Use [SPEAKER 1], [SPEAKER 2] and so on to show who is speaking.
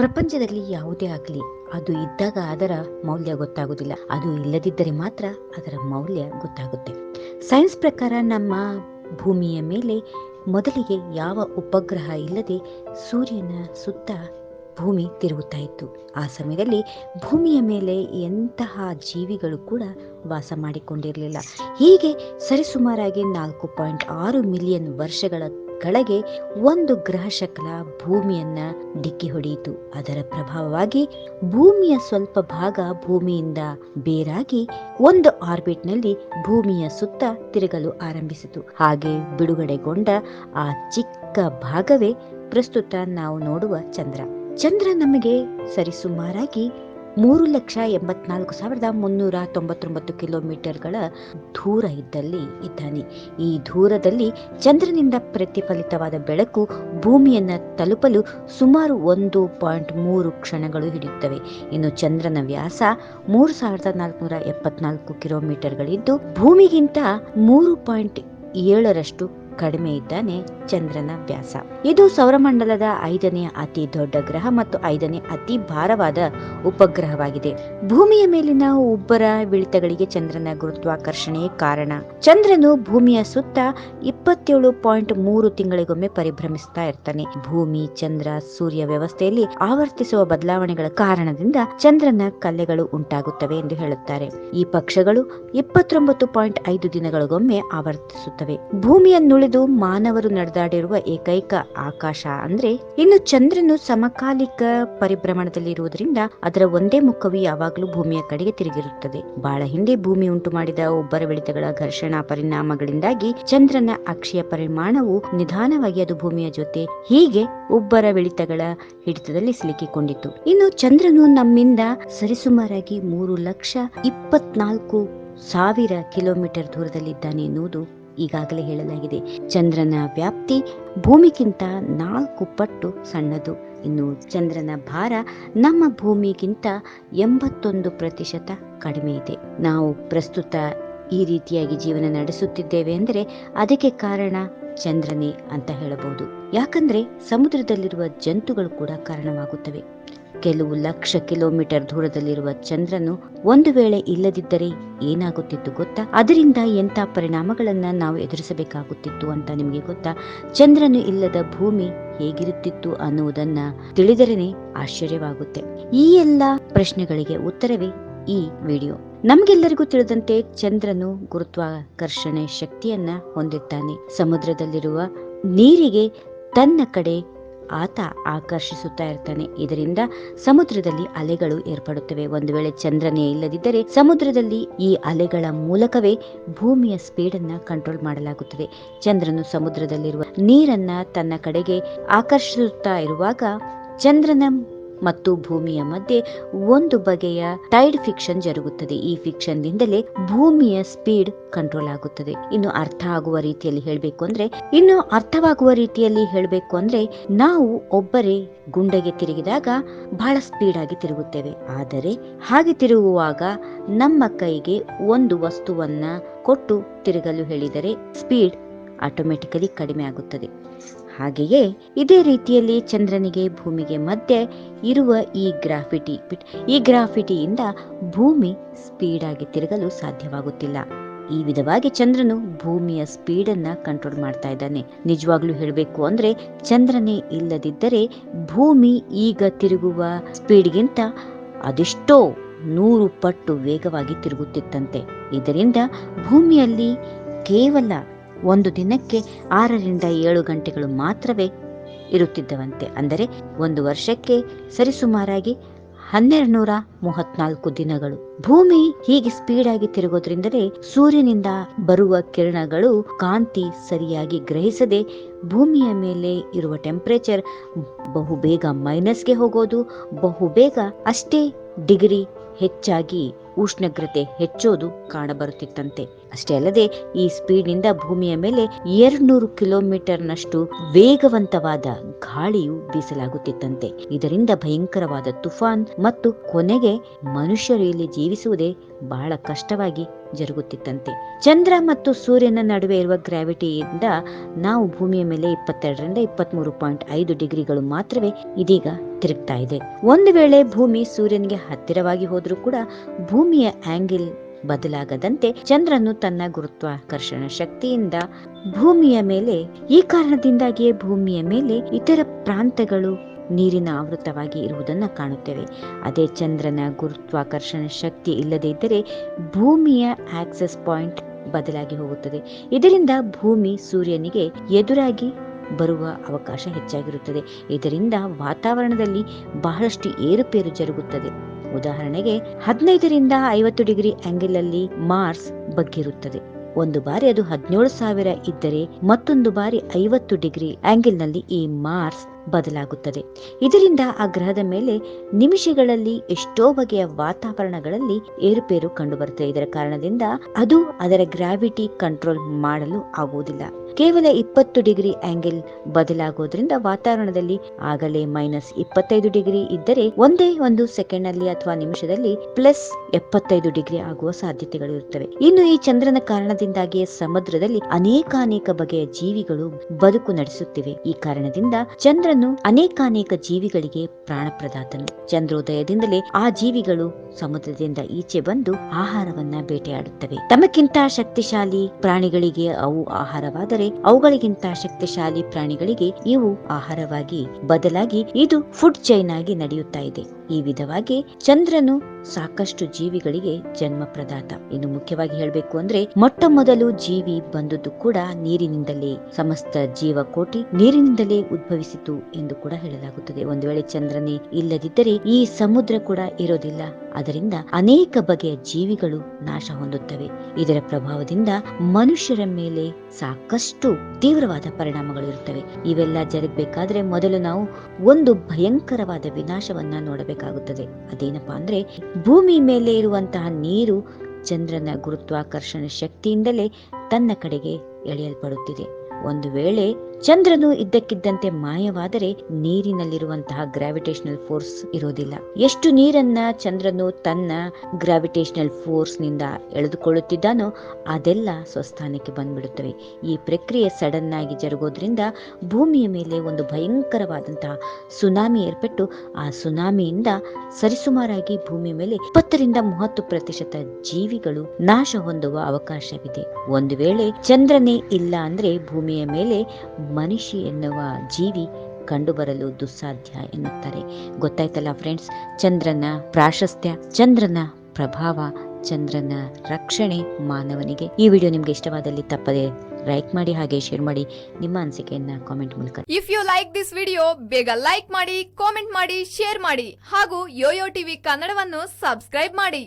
[SPEAKER 1] ಪ್ರಪಂಚದಲ್ಲಿ ಯಾವುದೇ ಆಗಲಿ, ಅದು ಇದ್ದಾಗ ಅದರ ಮೌಲ್ಯ ಗೊತ್ತಾಗುವುದಿಲ್ಲ ಅದು ಇಲ್ಲದಿದ್ದರೆ ಮಾತ್ರ ಅದರ ಮೌಲ್ಯ ಗೊತ್ತಾಗುತ್ತೆ. ಸೈನ್ಸ್ ಪ್ರಕಾರ ನಮ್ಮ ಭೂಮಿಯ ಮೇಲೆ ಮೊದಲಿಗೆ ಯಾವ ಉಪಗ್ರಹ ಇಲ್ಲದೆ ಸೂರ್ಯನ ಸುತ್ತ ಭೂಮಿ ತಿರುಗುತ್ತಾ ಇತ್ತು. ಆ ಸಮಯದಲ್ಲಿ ಭೂಮಿಯ ಮೇಲೆ ಎಂತಹ ಜೀವಿಗಳು ಕೂಡ ವಾಸ ಮಾಡಿಕೊಂಡಿರಲಿಲ್ಲ. ಹೀಗೆ ಸರಿಸುಮಾರಾಗಿ ನಾಲ್ಕು ಪಾಯಿಂಟ್ ಆರು ಮಿಲಿಯನ್ ವರ್ಷಗಳ ಕೆಳಗೆ ಒಂದು ಗ್ರಹ ಶಕಲ ಭೂಮಿಯನ್ನ ಡಿಕ್ಕಿ ಹೊಡೆಯಿತು. ಅದರ ಪ್ರಭಾವವಾಗಿ ಭೂಮಿಯ ಸ್ವಲ್ಪ ಭಾಗ ಭೂಮಿಯಿಂದ ಬೇರಾಗಿ ಒಂದು ಆರ್ಬಿಟ್ನಲ್ಲಿ ಭೂಮಿಯ ಸುತ್ತ ತಿರುಗಲು ಆರಂಭಿಸಿತು. ಹಾಗೆ ಬಿಡುಗಡೆಗೊಂಡ ಆ ಚಿಕ್ಕ ಭಾಗವೇ ಪ್ರಸ್ತುತ ನಾವು ನೋಡುವ ಚಂದ್ರ. ಚಂದ್ರ ನಮಗೆ ಸರಿಸುಮಾರಾಗಿ ಮೂರು ಲಕ್ಷ ಎಂಬತ್ನಾಲ್ಕು ಸಾವಿರದ ಮುನ್ನೂರ ತೊಂಬತ್ತೊಂಬತ್ತು ಕಿಲೋಮೀಟರ್ಗಳ ದೂರ ಇದ್ದಲ್ಲಿ ಇದ್ದಾನೆ. ಈ ದೂರದಲ್ಲಿ ಚಂದ್ರನಿಂದ ಪ್ರತಿಫಲಿತವಾದ ಬೆಳಕು ಭೂಮಿಯನ್ನು ತಲುಪಲು ಸುಮಾರು ಒಂದು ಪಾಯಿಂಟ್ ಮೂರು ಕ್ಷಣಗಳು ಹಿಡಿಯುತ್ತವೆ. ಇನ್ನು ಚಂದ್ರನ ವ್ಯಾಸ ಮೂರು ಸಾವಿರದ ನಾಲ್ಕುನೂರ ಎಪ್ಪತ್ನಾಲ್ಕು ಕಿಲೋಮೀಟರ್ಗಳಿದ್ದು ಭೂಮಿಗಿಂತ ಮೂರು ಪಾಯಿಂಟ್ ಏಳರಷ್ಟು ಕಡಿಮೆ ಇದ್ದಾನೆ ಚಂದ್ರನ ವ್ಯಾಸ. ಇದು ಸೌರಮಂಡಲದ ಐದನೇ ಅತಿ ದೊಡ್ಡ ಗ್ರಹ ಮತ್ತು ಐದನೇ ಅತಿ ಭಾರವಾದ ಉಪಗ್ರಹವಾಗಿದೆ. ಭೂಮಿಯ ಮೇಲಿನ ಉಬ್ಬರ ವಿಳಿತಗಳಿಗೆ ಚಂದ್ರನ ಗುರುತ್ವಾಕರ್ಷಣೆ ಕಾರಣ. ಚಂದ್ರನು ಭೂಮಿಯ ಸುತ್ತ ಇಪ್ಪತ್ತೇಳು ಪಾಯಿಂಟ್ ಮೂರು ತಿಂಗಳಿಗೊಮ್ಮೆ ಪರಿಭ್ರಮಿಸ್ತಾ ಇರ್ತಾನೆ. ಭೂಮಿ, ಚಂದ್ರ, ಸೂರ್ಯ ವ್ಯವಸ್ಥೆಯಲ್ಲಿ ಆವರ್ತಿಸುವ ಬದಲಾವಣೆಗಳ ಕಾರಣದಿಂದ ಚಂದ್ರನ ಕಲೆಗಳು ಉಂಟಾಗುತ್ತವೆ ಎಂದು ಹೇಳುತ್ತಾರೆ. ಈ ಪಕ್ಷಗಳು ಇಪ್ಪತ್ತೊಂಬತ್ತು ಪಾಯಿಂಟ್ ಐದು ದಿನಗಳಿಗೊಮ್ಮೆ ಆವರ್ತಿಸುತ್ತವೆ. ಭೂಮಿಯನ್ನುಳಿದು ಮಾನವರು ನಡೆದಾಡಿರುವ ಏಕೈಕ ಆಕಾಶ ಅಂದ್ರೆ ಇನ್ನು ಚಂದ್ರನು ಸಮಕಾಲಿಕ ಪರಿಭ್ರಮಣದಲ್ಲಿ ಇರುವುದರಿಂದ ಅದರ ಒಂದೇ ಮುಖವು ಯಾವಾಗಲೂ ಭೂಮಿಯ ಕಡೆಗೆ ತಿರುಗಿರುತ್ತದೆ. ಬಹಳ ಹಿಂದೆ ಭೂಮಿ ಉಂಟು ಮಾಡಿದ ಒಬ್ಬರ ಬೆಳೆತಗಳ ಘರ್ಷಣಾ ಪರಿಣಾಮಗಳಿಂದಾಗಿ ಚಂದ್ರನ ಅಕ್ಷಿಯ ಪರಿಮಾಣವು ನಿಧಾನವಾಗಿ ಅದು ಭೂಮಿಯ ಜೊತೆ ಹೀಗೆ ಉಬ್ಬರ ಬೆಳಿತಗಳ ಹಿಡಿತದಲ್ಲಿ ಸಿಲುಕಿಕೊಂಡಿತು ಇನ್ನು ಚಂದ್ರನು ನಮ್ಮಿಂದ ಸರಿಸುಮಾರಾಗಿ ಮೂರು ಲಕ್ಷ ಇಪ್ಪತ್ನಾಲ್ಕು ಸಾವಿರ ಕಿಲೋಮೀಟರ್ ದೂರದಲ್ಲಿದ್ದಾನೆ ಎನ್ನುವುದು ಈಗಾಗಲೇ ಹೇಳಲಾಗಿದೆ. ಚಂದ್ರನ ವ್ಯಾಪ್ತಿ ಭೂಮಿಗಿಂತ ನಾಲ್ಕು ಪಟ್ಟು ಸಣ್ಣದು. ಇನ್ನು ಚಂದ್ರನ ಭಾರ ನಮ್ಮ ಭೂಮಿಗಿಂತ ಎಂಬತ್ತೊಂದು ಪ್ರತಿಶತ ಕಡಿಮೆ ಇದೆ. ನಾವು ಪ್ರಸ್ತುತ ಈ ರೀತಿಯಾಗಿ ಜೀವನ ನಡೆಸುತ್ತಿದ್ದೇವೆ ಅಂದರೆ ಅದಕ್ಕೆ ಕಾರಣ ಚಂದ್ರನೇ ಅಂತ ಹೇಳಬಹುದು. ಯಾಕಂದ್ರೆ ಸಮುದ್ರದಲ್ಲಿರುವ ಜಂತುಗಳು ಕೂಡ ಕಾರಣವಾಗುತ್ತವೆ. ಕೆಲವು ಲಕ್ಷ ಕಿಲೋಮೀಟರ್ ದೂರದಲ್ಲಿರುವ ಚಂದ್ರನು ಒಂದು ವೇಳೆ ಇಲ್ಲದಿದ್ದರೆ ಏನಾಗುತ್ತಿತ್ತು ಗೊತ್ತಾ? ಅದರಿಂದ ಎಂಥ ಪರಿಣಾಮಗಳನ್ನ ನಾವು ಎದುರಿಸಬೇಕಾಗುತ್ತಿತ್ತು ಅಂತ ನಿಮಗೆ ಗೊತ್ತಾ? ಚಂದ್ರನು ಇಲ್ಲದ ಭೂಮಿ ಹೇಗಿರುತ್ತಿತ್ತು ಅನ್ನುವುದನ್ನ ತಿಳಿದರೇನೆ ಆಶ್ಚರ್ಯವಾಗುತ್ತೆ. ಈ ಎಲ್ಲ ಪ್ರಶ್ನೆಗಳಿಗೆ ಉತ್ತರವೇ ಈ ವಿಡಿಯೋ. ನಮಗೆಲ್ಲರಿಗೂ ತಿಳಿದಂತೆ ಚಂದ್ರನು ಗುರುತ್ವಾಕರ್ಷಣೆ ಶಕ್ತಿಯನ್ನ ಹೊಂದಿದ್ದಾನೆ. ಸಮುದ್ರದಲ್ಲಿರುವ ನೀರಿಗೆ ತನ್ನ ಕಡೆ ಆತ ಆಕರ್ಷಿಸುತ್ತಾ ಇರ್ತಾನೆ. ಇದರಿಂದ ಸಮುದ್ರದಲ್ಲಿ ಅಲೆಗಳು ಏರ್ಪಡುತ್ತವೆ. ಒಂದು ವೇಳೆ ಚಂದ್ರನೇ ಇಲ್ಲದಿದ್ದರೆ ಸಮುದ್ರದಲ್ಲಿ ಈ ಅಲೆಗಳ ಮೂಲಕವೇ ಭೂಮಿಯ ಸ್ಪೀಡ್ ಅನ್ನ ಕಂಟ್ರೋಲ್ ಮಾಡಲಾಗುತ್ತದೆ. ಚಂದ್ರನು ಸಮುದ್ರದಲ್ಲಿರುವ ನೀರನ್ನ ತನ್ನ ಕಡೆಗೆ ಆಕರ್ಷಿಸುತ್ತಾ ಇರುವಾಗ ಚಂದ್ರನ ಮತ್ತು ಭೂಮಿಯ ಮಧ್ಯೆ ಒಂದು ಬಗೆಯ ಟೈಡ್ ಫಿಕ್ಷನ್ ಜರುಗುತ್ತದೆ. ಈ ಫಿಕ್ಷನ್ ದಿಂದಲೇ ಭೂಮಿಯ ಸ್ಪೀಡ್ ಕಂಟ್ರೋಲ್ ಆಗುತ್ತದೆ. ಇನ್ನು ಅರ್ಥ ಆಗುವ ರೀತಿಯಲ್ಲಿ ಹೇಳಬೇಕು ಅಂದ್ರೆ, ಇನ್ನು ಅರ್ಥವಾಗುವ ರೀತಿಯಲ್ಲಿ ಹೇಳಬೇಕು ಅಂದ್ರೆ, ನಾವು ಒಬ್ಬರೇ ಗುಂಡಗೆ ತಿರುಗಿದಾಗ ಬಹಳ ಸ್ಪೀಡ್ ಆಗಿ ತಿರುಗುತ್ತೇವೆ. ಆದರೆ, ಹಾಗೆ ತಿರುಗುವಾಗ ನಮ್ಮ ಕೈಗೆ ಒಂದು ವಸ್ತುವನ್ನ ಕೊಟ್ಟು ತಿರುಗಲು ಹೇಳಿದರೆ, ಸ್ಪೀಡ್ ಆಟೋಮೆಟಿಕಲಿ ಕಡಿಮೆ ಆಗುತ್ತದೆ. ಹಾಗೆಯೇ ಇದೇ ರೀತಿಯಲ್ಲಿ ಚಂದ್ರನಿಗೆ ಭೂಮಿಗೆ ಮಧ್ಯೆ ಇರುವ ಈ ಗ್ರಾಫಿಟಿ, ಈ ಗ್ರಾಫಿಟಿಯಿಂದ ಭೂಮಿ ಸ್ಪೀಡ್ ಆಗಿ ತಿರುಗಲು ಸಾಧ್ಯವಾಗುತ್ತಿಲ್ಲ. ಈ ವಿಧವಾಗಿ ಚಂದ್ರನು ಭೂಮಿಯ ಸ್ಪೀಡ್ ಅನ್ನ ಕಂಟ್ರೋಲ್ ಮಾಡ್ತಾ ಇದ್ದಾನೆ. ನಿಜವಾಗ್ಲೂ ಹೇಳಬೇಕು ಅಂದ್ರೆ ಚಂದ್ರನೇ ಇಲ್ಲದಿದ್ದರೆ ಭೂಮಿ ಈಗ ತಿರುಗುವ ಸ್ಪೀಡ್ಗಿಂತ ಅದೆಷ್ಟೋ ನೂರು ಪಟ್ಟು ವೇಗವಾಗಿ ತಿರುಗುತ್ತಿತ್ತಂತೆ. ಇದರಿಂದ ಭೂಮಿಯಲ್ಲಿ ಕೇವಲ ಒಂದು ದಿನಕ್ಕೆ ಆರರಿಂದ ಏಳು ಗಂಟೆಗಳು ಮಾತ್ರವೇ ಇರುತ್ತಿದ್ದವಂತೆ. ಅಂದರೆ ಒಂದು ವರ್ಷಕ್ಕೆ ಸರಿಸುಮಾರಾಗಿ ಹನ್ನೆರಡು ನೂರ ಮೂವತ್ನಾಲ್ಕು ದಿನಗಳು. ಭೂಮಿ ಹೀಗೆ ಸ್ಪೀಡ್ ಆಗಿ ತಿರುಗೋದ್ರಿಂದಲೇ ಸೂರ್ಯನಿಂದ ಬರುವ ಕಿರಣಗಳು ಕಾಂತಿ ಸರಿಯಾಗಿ ಗ್ರಹಿಸದೆ ಭೂಮಿಯ ಮೇಲೆ ಇರುವ ಟೆಂಪರೇಚರ್ ಬಹುಬೇಗ ಮೈನಸ್ಗೆ ಹೋಗೋದು ಬಹು ಬೇಗ ಅಷ್ಟೇ ಡಿಗ್ರಿ ಹೆಚ್ಚಾಗಿ ಉಷ್ಣಗ್ರತೆ ಹೆಚ್ಚೋದು ಕಾಣಬರುತ್ತಿತ್ತಂತೆ. ಅಷ್ಟೇ ಅಲ್ಲದೆ ಈ ಸ್ಪೀಡ್ನಿಂದ ಭೂಮಿಯ ಮೇಲೆ ಎರಡ್ನೂರು ಕಿಲೋಮೀಟರ್ನಷ್ಟು ವೇಗವಂತವಾದ ಗಾಳಿಯು ಬೀಸಲಾಗುತ್ತಿತ್ತಂತೆ. ಇದರಿಂದ ಭಯಂಕರವಾದ ತುಫಾನ್ ಮತ್ತು ಕೊನೆಗೆ ಮನುಷ್ಯರು ಇಲ್ಲಿ ಜೀವಿಸುವುದೇ ಬಹಳ ಕಷ್ಟವಾಗಿ ಜರುಗುತ್ತಿತ್ತಂತೆ. ಚಂದ್ರ ಮತ್ತು ಸೂರ್ಯನ ನಡುವೆ ಇರುವ ಗ್ರಾವಿಟಿಯಿಂದ ನಾವು ಭೂಮಿಯ ಮೇಲೆ ಇಪ್ಪತ್ತೆರಡರಿಂದ ಇಪ್ಪತ್ಮೂರು ಪಾಯಿಂಟ್ ಐದು ಡಿಗ್ರಿಗಳು ಮಾತ್ರವೇ ಇದೀಗ ತಿರುಗ್ತಾ ಇದೆ. ಒಂದು ವೇಳೆ ಭೂಮಿ ಸೂರ್ಯನಿಗೆ ಹತ್ತಿರವಾಗಿ ಹೋದ್ರೂ ಕೂಡ ಭೂಮಿಯ ಆಂಗಲ್ ಬದಲಾಗದಂತೆ ಚಂದ್ರನು ತನ್ನ ಗುರುತ್ವಾಕರ್ಷಣ ಶಕ್ತಿಯಿಂದ ಭೂಮಿಯ ಮೇಲೆ, ಈ ಕಾರಣದಿಂದಾಗಿಯೇ ಭೂಮಿಯ ಮೇಲೆ ಇತರ ಪ್ರಾಂತಗಳು ನೀರಿನ ಆವೃತವಾಗಿ ಇರುವುದನ್ನು ಕಾಣುತ್ತೇವೆ. ಅದೇ ಚಂದ್ರನ ಗುರುತ್ವಾಕರ್ಷಣ ಶಕ್ತಿ ಇಲ್ಲದೇ ಇದ್ದರೆ ಭೂಮಿಯ ಆಕ್ಸೆಸ್ ಪಾಯಿಂಟ್ ಬದಲಾಗಿ ಹೋಗುತ್ತದೆ. ಇದರಿಂದ ಭೂಮಿ ಸೂರ್ಯನಿಗೆ ಎದುರಾಗಿ ಬರುವ ಅವಕಾಶ ಹೆಚ್ಚಾಗಿರುತ್ತದೆ. ಇದರಿಂದ ವಾತಾವರಣದಲ್ಲಿ ಬಹಳಷ್ಟು ಏರುಪೇರು ಜರುಗುತ್ತದೆ. ಉದಾಹರಣೆಗೆ, ಹದಿನೈದರಿಂದ ಐವತ್ತು ಡಿಗ್ರಿ ಆಂಗಲ್ ಅಲ್ಲಿ ಮಾರ್ಸ್ ಬಗ್ಗಿರುತ್ತದೆ. ಒಂದು ಬಾರಿ ಅದು ಹದಿನೇಳು ಸಾವಿರ ಇದ್ದರೆ ಮತ್ತೊಂದು ಬಾರಿ ಐವತ್ತು ಡಿಗ್ರಿ ಆಂಗಲ್ನಲ್ಲಿ ಈ ಮಾರ್ಸ್ ಬದಲಾಗುತ್ತದೆ. ಇದರಿಂದ ಆ ಗ್ರಹದ ಮೇಲೆ ನಿಮಿಷಗಳಲ್ಲಿ ಎಷ್ಟೋ ಬಗೆಯ ವಾತಾವರಣಗಳಲ್ಲಿ ಏರುಪೇರು ಕಂಡುಬರುತ್ತದೆ. ಇದರ ಕಾರಣದಿಂದ ಅದು ಅದರ ಗ್ರಾವಿಟಿ ಕಂಟ್ರೋಲ್ ಮಾಡಲು ಆಗುವುದಿಲ್ಲ. ಕೇವಲ ಇಪ್ಪತ್ತು ಡಿಗ್ರಿ ಆಂಗಲ್ ಬದಲಾಗೋದ್ರಿಂದ ವಾತಾವರಣದಲ್ಲಿ ಆಗಲೇ ಮೈನಸ್ ಇಪ್ಪತ್ತೈದು ಡಿಗ್ರಿ ಇದ್ದರೆ ಒಂದೇ ಒಂದು ಸೆಕೆಂಡ್ನಲ್ಲಿ ಅಥವಾ ನಿಮಿಷದಲ್ಲಿ ಪ್ಲಸ್ ಎಪ್ಪತ್ತೈದು ಡಿಗ್ರಿ ಆಗುವ ಸಾಧ್ಯತೆಗಳು ಇರುತ್ತವೆ. ಇನ್ನು ಈ ಚಂದ್ರನ ಕಾರಣದಿಂದಾಗಿಯೇ ಸಮುದ್ರದಲ್ಲಿ ಅನೇಕಾನೇಕ ಬಗೆಯ ಜೀವಿಗಳು ಬದುಕು ನಡೆಸುತ್ತಿವೆ. ಈ ಕಾರಣದಿಂದ ಚಂದ್ರನು ಅನೇಕಾನೇಕ ಜೀವಿಗಳಿಗೆ ಪ್ರಾಣಪ್ರದಾತನು. ಚಂದ್ರೋದಯದಿಂದಲೇ ಆ ಜೀವಿಗಳು ಸಮುದ್ರದಿಂದ ಈಚೆ ಬಂದು ಆಹಾರವನ್ನ ಬೇಟೆಯಾಡುತ್ತವೆ. ತಮಕ್ಕಿಂತ ಶಕ್ತಿಶಾಲಿ ಪ್ರಾಣಿಗಳಿಗೆ ಅವು ಆಹಾರವಾದರೆ ಅವುಗಳಿಗಿಂತ ಶಕ್ತಿಶಾಲಿ ಪ್ರಾಣಿಗಳಿಗೆ ಇವು ಆಹಾರವಾಗಿ ಬದಲಾಗಿ ಇದು ಫುಡ್ ಚೈನ್ ಆಗಿ ನಡೆಯುತ್ತಾ ಇದೆ. ಈ ವಿಧವಾಗಿ ಚಂದ್ರನು ಸಾಕಷ್ಟು ಜೀವಿಗಳಿಗೆ ಜನ್ಮ ಪ್ರದಾತ. ಇನ್ನು ಮುಖ್ಯವಾಗಿ ಹೇಳಬೇಕು ಅಂದ್ರೆ ಮೊಟ್ಟ ಮೊದಲು ಜೀವಿ ಬಂದದ್ದು ಕೂಡ ನೀರಿನಿಂದಲೇ, ಸಮಸ್ತ ಜೀವಕೋಟಿ ನೀರಿನಿಂದಲೇ ಉದ್ಭವಿಸಿತು ಎಂದು ಕೂಡ ಹೇಳಲಾಗುತ್ತದೆ. ಒಂದು ವೇಳೆ ಚಂದ್ರನೇ ಇಲ್ಲದಿದ್ದರೆ ಈ ಸಮುದ್ರ ಕೂಡ ಇರೋದಿಲ್ಲ. ಅದರಿಂದ ಅನೇಕ ಬಗೆಯ ಜೀವಿಗಳು ನಾಶ ಹೊಂದುತ್ತವೆ. ಇದರ ಪ್ರಭಾವದಿಂದ ಮನುಷ್ಯರ ಮೇಲೆ ಸಾಕಷ್ಟು ತೀವ್ರವಾದ ಪರಿಣಾಮಗಳು ಇರುತ್ತವೆ. ಇವೆಲ್ಲ ಜರುಗಬೇಕಾದ್ರೆ ಮೊದಲು ನಾವು ಒಂದು ಭಯಂಕರವಾದ ವಿನಾಶವನ್ನ ನೋಡಬೇಕಾಗುತ್ತದೆ ಅದೇನಪ್ಪ ಅಂದ್ರೆ, ಭೂಮಿ ಮೇಲೆ ಇರುವಂತಹ ನೀರು ಚಂದ್ರನ ಗುರುತ್ವಾಕರ್ಷಣ ಶಕ್ತಿಯಿಂದಲೇ ತನ್ನ ಕಡೆಗೆ ಎಳೆಯಲ್ಪಡುತ್ತಿದೆ. ಒಂದು ವೇಳೆ ಚಂದ್ರನು ಇದ್ದಕ್ಕಿದ್ದಂತೆ ಮಾಯವಾದರೆ ನೀರಿನಲ್ಲಿರುವಂತಹ ಗ್ರಾವಿಟೇಷನಲ್ ಫೋರ್ಸ್ ಇರೋದಿಲ್ಲ. ಎಷ್ಟು ನೀರನ್ನ ಚಂದ್ರನು ತನ್ನ ಗ್ರಾವಿಟೇಷನಲ್ ಫೋರ್ಸ್ನಿಂದ ಎಳೆದುಕೊಳ್ಳುತ್ತಿದ್ದಾನೋ ಅದೆಲ್ಲ ಸ್ವಸ್ಥಾನಕ್ಕೆ ಬಂದ್ಬಿಡುತ್ತವೆ. ಈ ಪ್ರಕ್ರಿಯೆ ಸಡನ್ ಆಗಿ ಜರುಗೋದ್ರಿಂದ ಭೂಮಿಯ ಮೇಲೆ ಒಂದು ಭಯಂಕರವಾದಂತಹ ಸುನಾಮಿ ಏರ್ಪಟ್ಟು ಆ ಸುನಾಮಿಯಿಂದ ಸರಿಸುಮಾರಾಗಿ ಭೂಮಿ ಮೇಲೆ ಇಪ್ಪತ್ತರಿಂದ ಮೂವತ್ತು ಪ್ರತಿಶತ ಜೀವಿಗಳು ನಾಶ ಹೊಂದುವ ಅವಕಾಶವಿದೆ. ಒಂದು ವೇಳೆ ಚಂದ್ರನೇ ಇಲ್ಲ ಅಂದ್ರೆ ಭೂಮಿಯ ಮೇಲೆ ಮನುಷ್ಯ ಎನ್ನುವ ಜೀವಿ ಕಂಡುಬರಲು ದುಸ್ಸಾಧ್ಯ ಎನ್ನುತ್ತಾರೆ. ಗೊತ್ತಾಯ್ತಲ್ಲ ಫ್ರೆಂಡ್ಸ್ ಚಂದ್ರನ ಪ್ರಾಶಸ್ತ್ಯ, ಚಂದ್ರನ ಪ್ರಭಾವ, ಚಂದ್ರನ ರಕ್ಷಣೆ ಮಾನವನಿಗೆ. ಈ ವಿಡಿಯೋ ನಿಮ್ಗೆ ಇಷ್ಟವಾದಲ್ಲಿ ತಪ್ಪದೆ ಲೈಕ್ ಮಾಡಿ ಹಾಗೆ ಶೇರ್ ಮಾಡಿ ನಿಮ್ಮ ಅನಿಸಿಕೆಯನ್ನ ಕಾಮೆಂಟ್ ಮೂಲಕ.
[SPEAKER 2] If you like this video ಬೇಗ ಲೈಕ್ ಮಾಡಿ ಕಾಮೆಂಟ್ ಮಾಡಿ ಶೇರ್ ಮಾಡಿ ಹಾಗೂ ಯೋಯೋ ಟಿವಿ ಕನ್ನಡವನ್ನು ಸಬ್ಸ್ಕ್ರೈಬ್ ಮಾಡಿ.